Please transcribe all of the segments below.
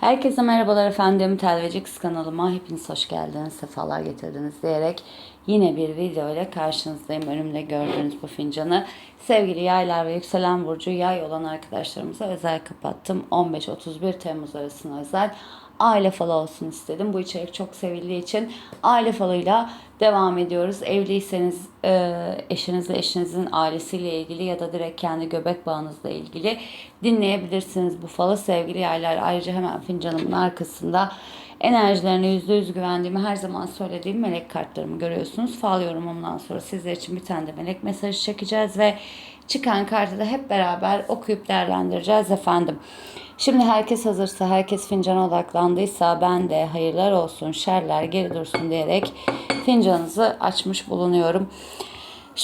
Herkese merhabalar efendim. Telvecix kanalıma hepiniz hoş geldiniz, sefalar getirdiniz diyerek yine bir video ile karşınızdayım. Önümde gördüğünüz bu fincanı sevgili yaylar ve yükselen burcu yay olan arkadaşlarımıza özel kapattım. 15-31 Temmuz arasına özel aile falı olsun istedim. Bu içerik çok sevildiği için aile falıyla devam ediyoruz. Evliyseniz e, eşinizle eşinizin ailesiyle ilgili ya da direkt kendi göbek bağınızla ilgili dinleyebilirsiniz bu falı sevgili yaylar. Ayrıca hemen fincanımın arkasında enerjilerine yüzde yüz güvendiğimi her zaman söylediğim melek kartlarımı görüyorsunuz. Fal yorumumdan sonra sizler için bir tane de melek mesajı çekeceğiz ve çıkan kartı da hep beraber okuyup değerlendireceğiz efendim. Şimdi herkes hazırsa, herkes fincana odaklandıysa ben de hayırlar olsun, şerler geri dursun diyerek fincanınızı açmış bulunuyorum.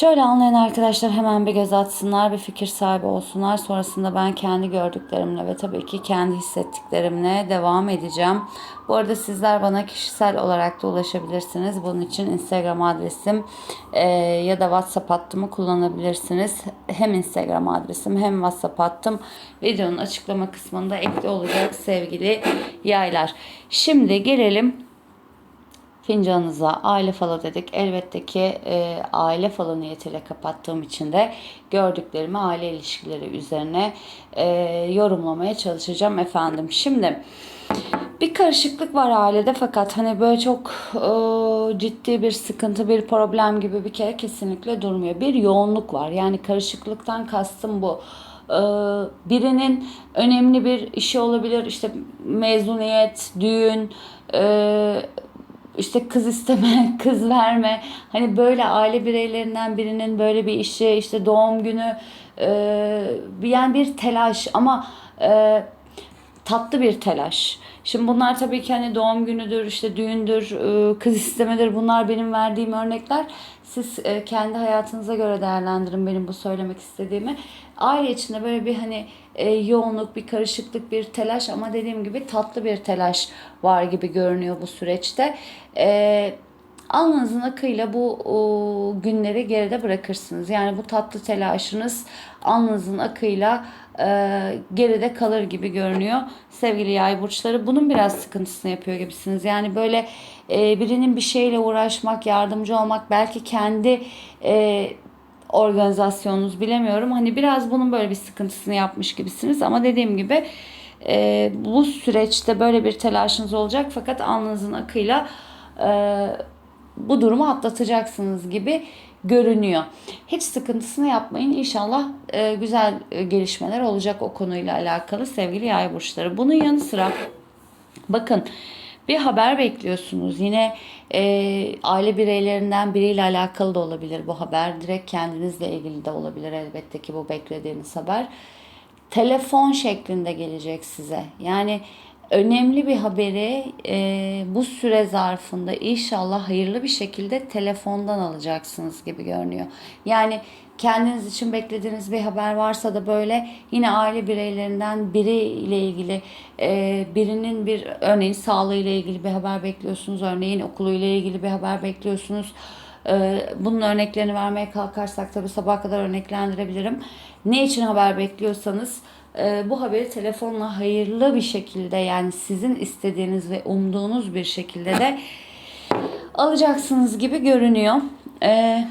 Şöyle anlayan arkadaşlar hemen bir göz atsınlar, bir fikir sahibi olsunlar. Sonrasında ben kendi gördüklerimle ve tabii ki kendi hissettiklerimle devam edeceğim. Bu arada sizler bana kişisel olarak da ulaşabilirsiniz. Bunun için Instagram adresim e, ya da WhatsApp hattımı kullanabilirsiniz. Hem Instagram adresim hem WhatsApp hattım videonun açıklama kısmında ekli olacak sevgili yaylar. Şimdi gelelim fincanınıza aile falı dedik. Elbette ki e, aile falı niyetiyle kapattığım için de gördüklerimi aile ilişkileri üzerine e, yorumlamaya çalışacağım efendim. Şimdi bir karışıklık var ailede fakat hani böyle çok e, ciddi bir sıkıntı, bir problem gibi bir kere kesinlikle durmuyor. Bir yoğunluk var. Yani karışıklıktan kastım bu e, birinin önemli bir işi olabilir. İşte mezuniyet, düğün, e, işte kız isteme, kız verme. Hani böyle aile bireylerinden birinin böyle bir işi, işte doğum günü, e, yani bir telaş ama e, tatlı bir telaş. Şimdi bunlar tabii ki hani doğum günüdür, işte düğündür, e, kız istemedir. Bunlar benim verdiğim örnekler. Siz e, kendi hayatınıza göre değerlendirin benim bu söylemek istediğimi. Aile içinde böyle bir hani e, yoğunluk, bir karışıklık, bir telaş ama dediğim gibi tatlı bir telaş var gibi görünüyor bu süreçte. E, alnınızın akıyla bu o, günleri geride bırakırsınız. Yani bu tatlı telaşınız alnınızın akıyla e, geride kalır gibi görünüyor. Sevgili yay burçları bunun biraz sıkıntısını yapıyor gibisiniz. Yani böyle e, birinin bir şeyle uğraşmak, yardımcı olmak belki kendi e, organizasyonunuz bilemiyorum. Hani biraz bunun böyle bir sıkıntısını yapmış gibisiniz ama dediğim gibi e, bu süreçte böyle bir telaşınız olacak fakat alnınızın akıyla e, bu durumu atlatacaksınız gibi görünüyor. Hiç sıkıntısını yapmayın. İnşallah e, güzel e, gelişmeler olacak o konuyla alakalı sevgili yay burçları. Bunun yanı sıra bakın bir haber bekliyorsunuz. Yine e, aile bireylerinden biriyle alakalı da olabilir bu haber. Direkt kendinizle ilgili de olabilir elbette ki bu beklediğiniz haber. Telefon şeklinde gelecek size. Yani önemli bir haberi e, bu süre zarfında inşallah hayırlı bir şekilde telefondan alacaksınız gibi görünüyor. Yani kendiniz için beklediğiniz bir haber varsa da böyle yine aile bireylerinden biriyle ilgili e, birinin bir örneğin sağlığıyla ilgili bir haber bekliyorsunuz. Örneğin okuluyla ilgili bir haber bekliyorsunuz. E, bunun örneklerini vermeye kalkarsak tabii sabaha kadar örneklendirebilirim. Ne için haber bekliyorsanız e, bu haberi telefonla hayırlı bir şekilde yani sizin istediğiniz ve umduğunuz bir şekilde de alacaksınız gibi görünüyor. Eee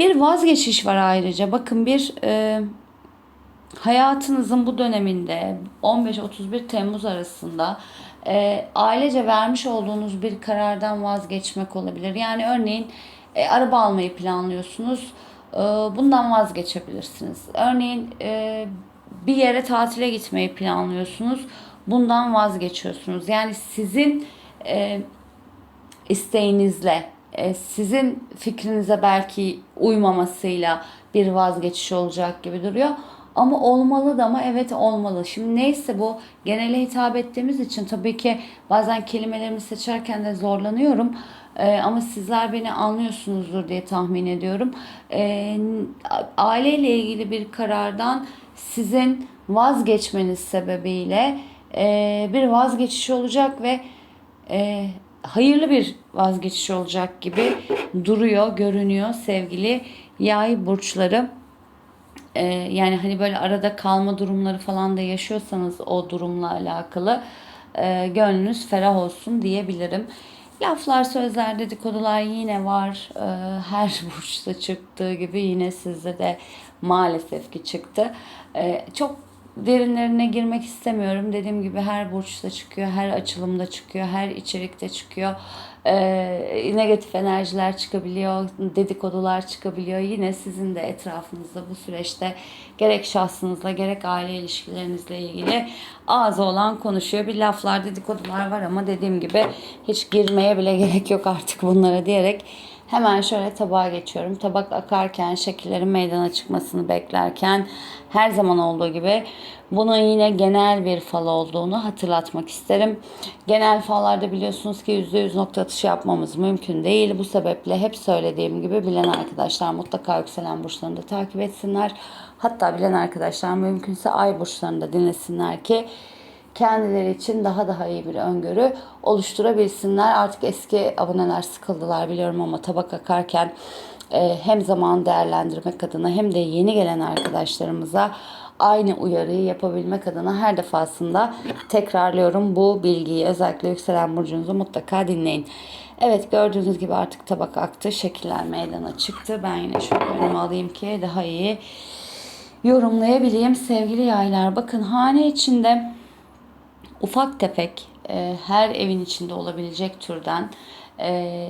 bir vazgeçiş var ayrıca. Bakın bir e, hayatınızın bu döneminde 15-31 Temmuz arasında e, ailece vermiş olduğunuz bir karardan vazgeçmek olabilir. Yani örneğin e, araba almayı planlıyorsunuz. E, bundan vazgeçebilirsiniz. Örneğin e, bir yere tatile gitmeyi planlıyorsunuz. Bundan vazgeçiyorsunuz. Yani sizin e, isteğinizle e, sizin fikrinize belki uymamasıyla bir vazgeçiş olacak gibi duruyor. Ama olmalı da mı? Evet olmalı. Şimdi neyse bu genele hitap ettiğimiz için tabii ki bazen kelimelerimi seçerken de zorlanıyorum. Ee, ama sizler beni anlıyorsunuzdur diye tahmin ediyorum. Ee, aileyle ilgili bir karardan sizin vazgeçmeniz sebebiyle e, bir vazgeçiş olacak ve e, hayırlı bir vazgeçiş olacak gibi duruyor, görünüyor sevgili yay burçları. E, yani hani böyle arada kalma durumları falan da yaşıyorsanız o durumla alakalı e, gönlünüz ferah olsun diyebilirim. Laflar, sözler, dedikodular yine var. E, her burçta çıktığı gibi yine sizde de maalesef ki çıktı. E, çok derinlerine girmek istemiyorum. Dediğim gibi her burçta çıkıyor, her açılımda çıkıyor, her içerikte çıkıyor. Ee, negatif enerjiler çıkabiliyor, dedikodular çıkabiliyor. Yine sizin de etrafınızda bu süreçte gerek şahsınızla gerek aile ilişkilerinizle ilgili ağzı olan konuşuyor. Bir laflar, dedikodular var ama dediğim gibi hiç girmeye bile gerek yok artık bunlara diyerek Hemen şöyle tabağa geçiyorum. Tabak akarken, şekillerin meydana çıkmasını beklerken her zaman olduğu gibi bunun yine genel bir fal olduğunu hatırlatmak isterim. Genel fallarda biliyorsunuz ki %100 nokta atışı yapmamız mümkün değil. Bu sebeple hep söylediğim gibi bilen arkadaşlar mutlaka yükselen burçlarını da takip etsinler. Hatta bilen arkadaşlar mümkünse ay burçlarını da dinlesinler ki kendileri için daha daha iyi bir öngörü oluşturabilsinler. Artık eski aboneler sıkıldılar biliyorum ama tabak akarken e, hem zaman değerlendirmek adına hem de yeni gelen arkadaşlarımıza aynı uyarıyı yapabilmek adına her defasında tekrarlıyorum bu bilgiyi. Özellikle yükselen burcunuzu mutlaka dinleyin. Evet gördüğünüz gibi artık tabak aktı. Şekiller meydana çıktı. Ben yine şöyle önüme alayım ki daha iyi yorumlayabileyim. Sevgili yaylar bakın hane içinde ufak tefek e, her evin içinde olabilecek türden e,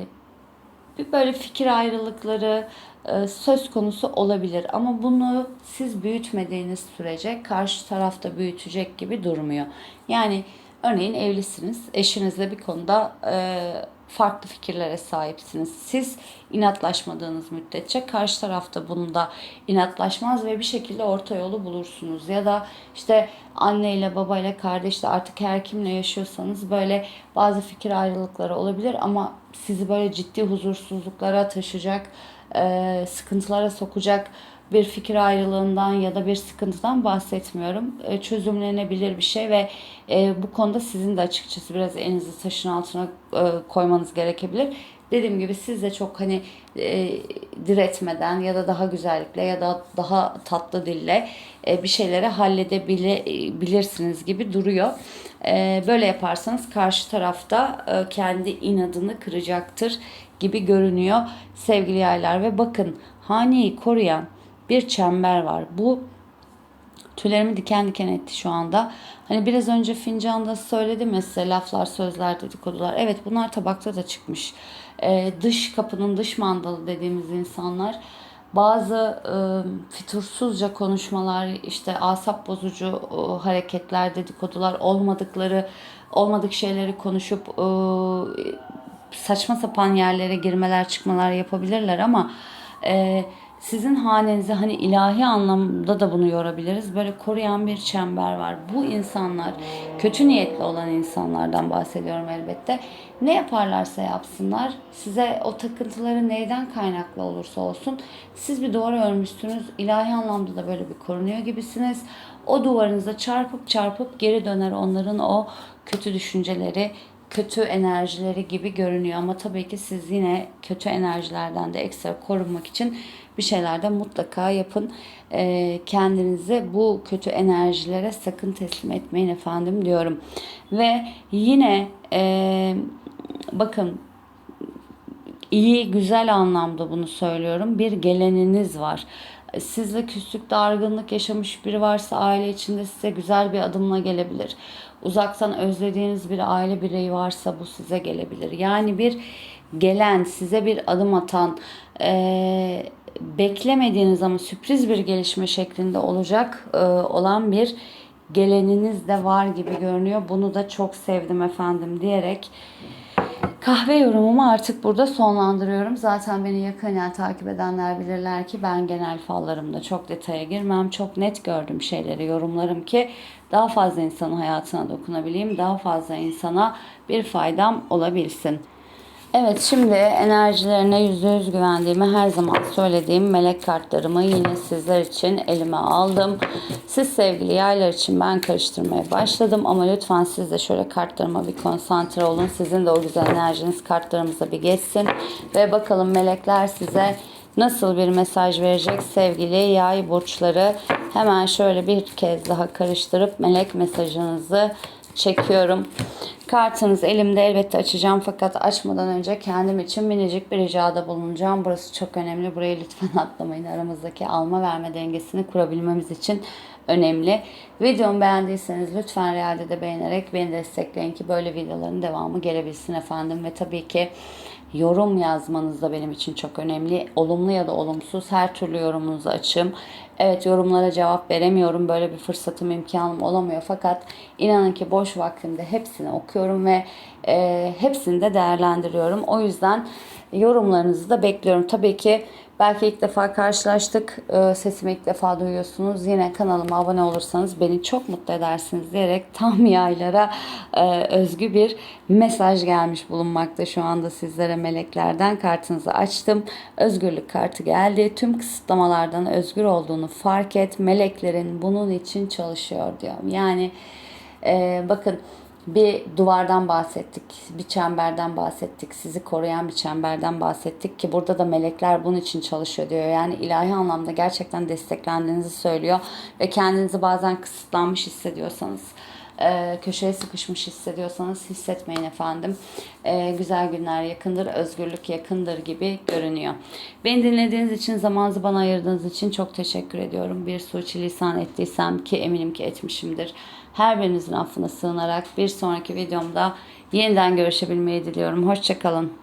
böyle fikir ayrılıkları e, söz konusu olabilir ama bunu siz büyütmediğiniz sürece karşı tarafta büyütecek gibi durmuyor. Yani örneğin evlisiniz, eşinizle bir konuda e, farklı fikirlere sahipsiniz. Siz inatlaşmadığınız müddetçe karşı tarafta bunu da inatlaşmaz ve bir şekilde orta yolu bulursunuz. Ya da işte anneyle, babayla, kardeşle artık her kimle yaşıyorsanız böyle bazı fikir ayrılıkları olabilir ama sizi böyle ciddi huzursuzluklara taşıyacak, sıkıntılara sokacak bir fikir ayrılığından ya da bir sıkıntıdan bahsetmiyorum. E, çözümlenebilir bir şey ve e, bu konuda sizin de açıkçası biraz elinizi taşın altına e, koymanız gerekebilir. Dediğim gibi siz de çok hani e, diretmeden ya da daha güzellikle ya da daha tatlı dille e, bir şeyleri halledebilirsiniz gibi duruyor. E, böyle yaparsanız karşı tarafta e, kendi inadını kıracaktır gibi görünüyor sevgili yaylar ve bakın haneyi koruyan bir çember var. Bu tüylerimi diken diken etti şu anda. Hani biraz önce fincanda söyledim size laflar, sözler, dedikodular. Evet bunlar tabakta da çıkmış. Ee, dış kapının dış mandalı dediğimiz insanlar bazı e, fitursuzca konuşmalar, işte asap bozucu e, hareketler, dedikodular, olmadıkları, olmadık şeyleri konuşup e, saçma sapan yerlere girmeler, çıkmalar yapabilirler ama e, sizin hanenize hani ilahi anlamda da bunu yorabiliriz. Böyle koruyan bir çember var. Bu insanlar kötü niyetli olan insanlardan bahsediyorum elbette. Ne yaparlarsa yapsınlar size o takıntıları neyden kaynaklı olursa olsun siz bir duvar örmüşsünüz. İlahi anlamda da böyle bir korunuyor gibisiniz. O duvarınıza çarpıp çarpıp geri döner onların o kötü düşünceleri, kötü enerjileri gibi görünüyor ama tabii ki siz yine kötü enerjilerden de ekstra korunmak için bir şeyler de mutlaka yapın. E, kendinizi bu kötü enerjilere sakın teslim etmeyin efendim diyorum. Ve yine e, bakın iyi güzel anlamda bunu söylüyorum. Bir geleniniz var. Sizle küslük, dargınlık yaşamış biri varsa aile içinde size güzel bir adımla gelebilir. Uzaktan özlediğiniz bir aile bireyi varsa bu size gelebilir. Yani bir gelen, size bir adım atan, e, beklemediğiniz ama sürpriz bir gelişme şeklinde olacak e, olan bir geleniniz de var gibi görünüyor. Bunu da çok sevdim efendim diyerek kahve yorumumu artık burada sonlandırıyorum. Zaten beni yakından takip edenler bilirler ki ben genel fallarımda çok detaya girmem. Çok net gördüğüm şeyleri yorumlarım ki daha fazla insanın hayatına dokunabileyim. Daha fazla insana bir faydam olabilsin. Evet şimdi enerjilerine yüzde yüz güvendiğimi her zaman söylediğim melek kartlarımı yine sizler için elime aldım. Siz sevgili yaylar için ben karıştırmaya başladım ama lütfen siz de şöyle kartlarıma bir konsantre olun. Sizin de o güzel enerjiniz kartlarımıza bir geçsin ve bakalım melekler size nasıl bir mesaj verecek sevgili yay burçları? Hemen şöyle bir kez daha karıştırıp melek mesajınızı çekiyorum. Kartınız elimde elbette açacağım fakat açmadan önce kendim için minicik bir ricada bulunacağım. Burası çok önemli. Burayı lütfen atlamayın. Aramızdaki alma verme dengesini kurabilmemiz için önemli. Videomu beğendiyseniz lütfen realde de beğenerek beni destekleyin ki böyle videoların devamı gelebilsin efendim. Ve tabii ki yorum yazmanız da benim için çok önemli. Olumlu ya da olumsuz her türlü yorumunuzu açım. Evet yorumlara cevap veremiyorum. Böyle bir fırsatım imkanım olamıyor. Fakat inanın ki boş vaktimde hepsini okuyorum ve e, hepsini de değerlendiriyorum. O yüzden yorumlarınızı da bekliyorum. Tabii ki belki ilk defa karşılaştık. E, sesimi ilk defa duyuyorsunuz. Yine kanalıma abone olursanız beni çok mutlu edersiniz diyerek tam yaylara e, özgü bir mesaj gelmiş bulunmakta şu anda sizlere meleklerden. Kartınızı açtım. Özgürlük kartı geldi. Tüm kısıtlamalardan özgür olduğunu fark et. Meleklerin bunun için çalışıyor diyor. Yani e, bakın bir duvardan bahsettik, bir çemberden bahsettik, sizi koruyan bir çemberden bahsettik ki burada da melekler bunun için çalışıyor diyor. Yani ilahi anlamda gerçekten desteklendiğinizi söylüyor ve kendinizi bazen kısıtlanmış hissediyorsanız, e, köşeye sıkışmış hissediyorsanız hissetmeyin efendim. E, güzel günler yakındır, özgürlük yakındır gibi görünüyor. Beni dinlediğiniz için, zamanınızı bana ayırdığınız için çok teşekkür ediyorum. Bir suçilisan ettiysem ki eminim ki etmişimdir. Her birinizin affına sığınarak bir sonraki videomda yeniden görüşebilmeyi diliyorum. Hoşçakalın.